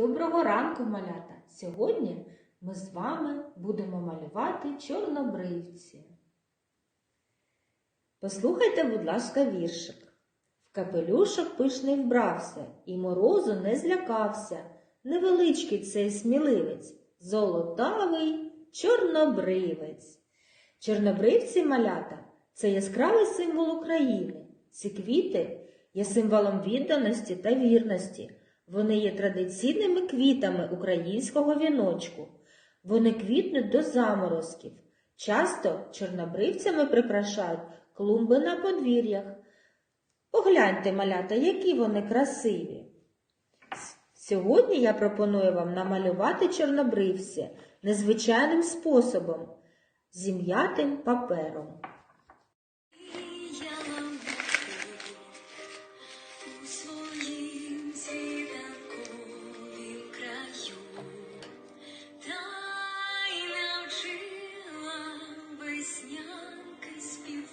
Доброго ранку, малята! Сьогодні ми з вами будемо малювати чорнобривці. Послухайте, будь ласка, віршик. В капелюшок пишний вбрався, і морозу не злякався. Невеличкий цей сміливець, золотавий чорнобривець. Чорнобривці малята це яскравий символ України. Ці квіти є символом відданості та вірності. Вони є традиційними квітами українського віночку. Вони квітнуть до заморозків. Часто чорнобривцями прикрашають клумби на подвір'ях. Погляньте, малята, які вони красиві. Сьогодні я пропоную вам намалювати чорнобривці незвичайним способом зім'ятим папером. Я у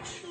much.